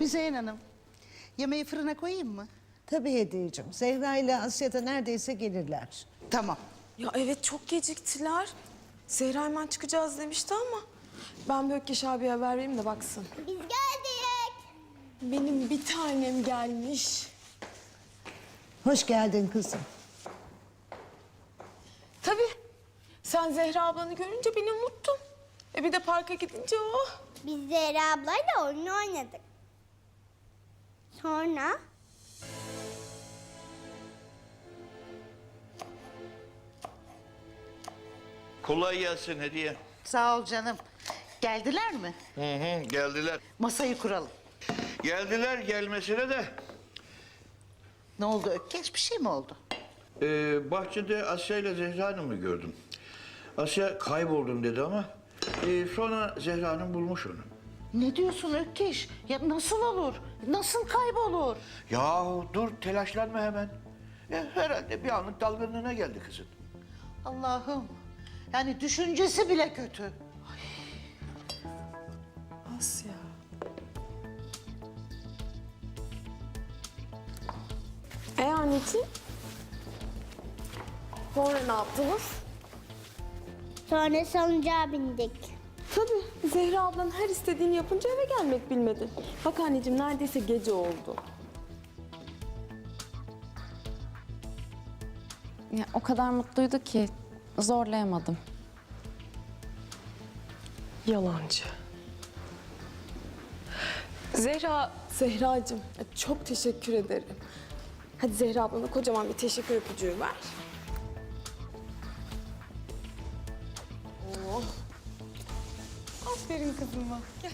Müzeyyen Hanım, yemeği fırına koyayım mı? Tabii Hediyeciğim. Zehra ile Asya da neredeyse gelirler. Tamam. Ya evet çok geciktiler. Zehra hemen çıkacağız demişti ama ben bir Ökkeş abiye haber vereyim de baksın. Biz geldik. Benim bir tanem gelmiş. Hoş geldin kızım. Tabii. Sen Zehra ablanı görünce beni unuttun. E bir de parka gidince oh. Biz Zehra ablayla oyun oynadık. Sonra Kolay gelsin hediye. Sağ ol canım. Geldiler mi? Hı hı, geldiler. Masayı kuralım. Geldiler gelmesine de Ne oldu Ökkeş? Bir şey mi oldu? e, bahçede Asya ile Zehra Hanım'ı gördüm. Asya kayboldum dedi ama e, sonra Zehra Hanım bulmuş onu. Ne diyorsun Ökkeş? Ya nasıl olur? Nasıl kaybolur? Yahu dur telaşlanma hemen. E, herhalde bir anlık dalgınlığına geldi kızın. Allah'ım. Yani düşüncesi bile kötü. Asya. E anneciğim? Sonra ne yaptınız? sonra salıncağa bindik. Tabii. Zehra ablan her istediğini yapınca eve gelmek bilmedi. Bak anneciğim neredeyse gece oldu. Ya, o kadar mutluydu ki zorlayamadım. Yalancı. Zehra, Zehracığım çok teşekkür ederim. Hadi Zehra ablana kocaman bir teşekkür öpücüğü ver. Oh. Aferin kızıma. Gel.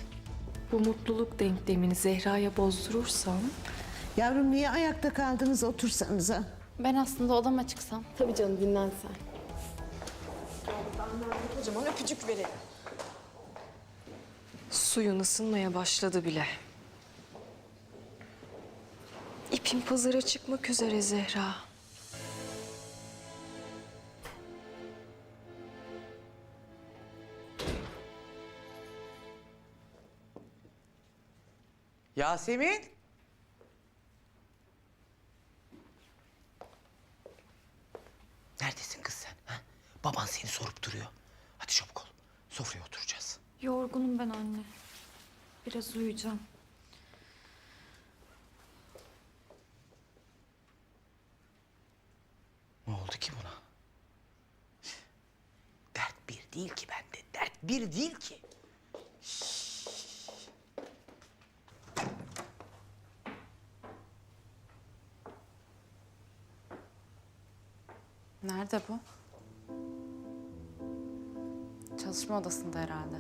Bu mutluluk denklemini Zehra'ya bozdurursam... Yavrum niye ayakta kaldınız otursanıza? Ben aslında odama çıksam. Tabii canım dinlen sen. Kocaman öpücük verelim. Suyun ısınmaya başladı bile. İpin pazara çıkmak üzere Zehra. Yasemin. Neredesin kız sen? Ha? Baban seni sorup duruyor. Hadi çabuk ol. Sofraya oturacağız. Yorgunum ben anne. Biraz uyuyacağım. Ne oldu ki buna? Dert bir değil ki bende. Dert bir değil ki. Nerede bu? Çalışma odasında herhalde.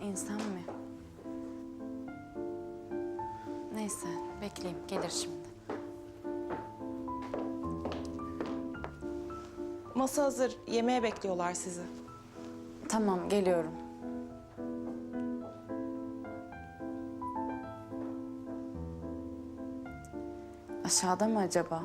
İnsan mı? Neyse, bekleyeyim. Gelir şimdi. Masa hazır. Yemeğe bekliyorlar sizi. Tamam, geliyorum. Aşağıda mı acaba?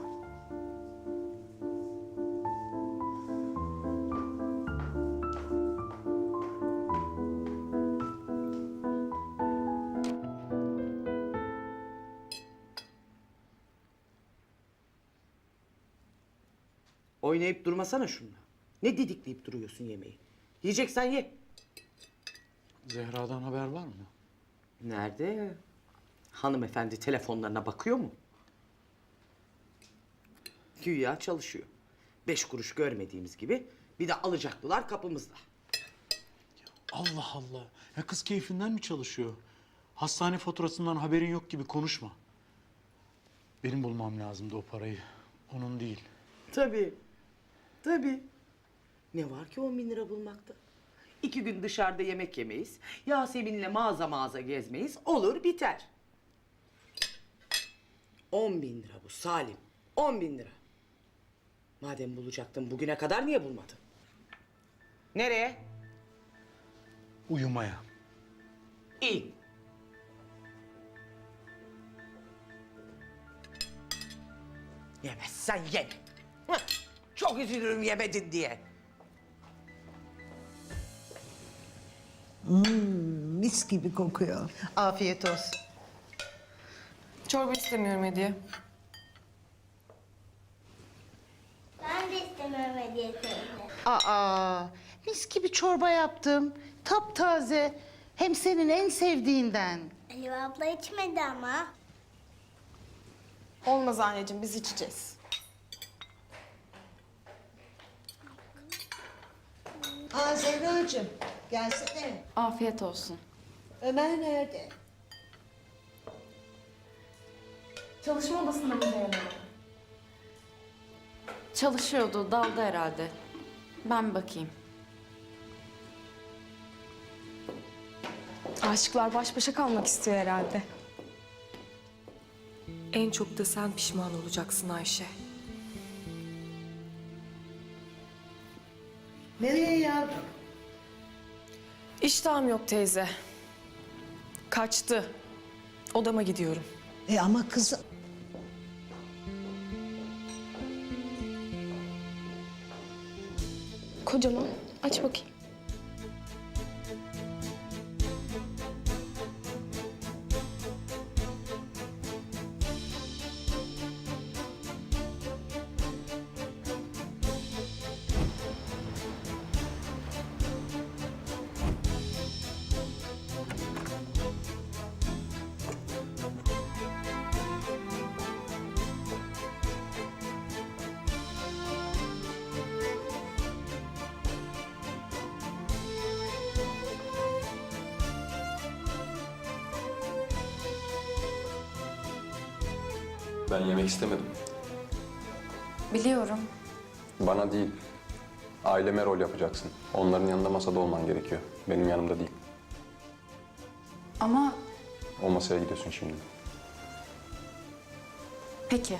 Oynayıp durmasana şununla. Ne didikleyip duruyorsun yemeği? Yiyeceksen ye. Zehra'dan haber var mı? Nerede? Hanımefendi telefonlarına bakıyor mu? Güya çalışıyor. Beş kuruş görmediğimiz gibi bir de alacaklılar kapımızda. Allah Allah. Ya kız keyfinden mi çalışıyor? Hastane faturasından haberin yok gibi konuşma. Benim bulmam lazımdı o parayı. Onun değil. Tabii. Tabii. Ne var ki on bin lira bulmakta? İki gün dışarıda yemek yemeyiz. Yasemin'le mağaza mağaza gezmeyiz. Olur biter. On bin lira bu Salim. On bin lira. Madem bulacaktın bugüne kadar niye bulmadın? Nereye? Uyumaya. İyi. Yemezsen yeme. Hıh, Çok üzülürüm yemedin diye. Mis mis gibi kokuyor. Afiyet olsun. Çorba istemiyorum Hediye. Ben de istemiyorum hediye teyze. Aa, mis gibi çorba yaptım. Taptaze. Hem senin en sevdiğinden. Elif abla içmedi ama. Olmaz anneciğim biz içeceğiz. Aa Zehracığım gelsene. Afiyet olsun. Ömer nerede? Çalışma odasında mı? Çalışıyordu, daldı herhalde. Ben bakayım. Aşıklar baş başa kalmak istiyor herhalde. En çok da sen pişman olacaksın Ayşe. Nereye yavrum? İştahım yok teyze. Kaçtı. Odama gidiyorum. E ama kızım. Kocaman. Aç bakayım. Ben yemek istemedim. Biliyorum. Bana değil. Aileme rol yapacaksın. Onların yanında masada olman gerekiyor. Benim yanımda değil. Ama O masaya gidiyorsun şimdi. peki.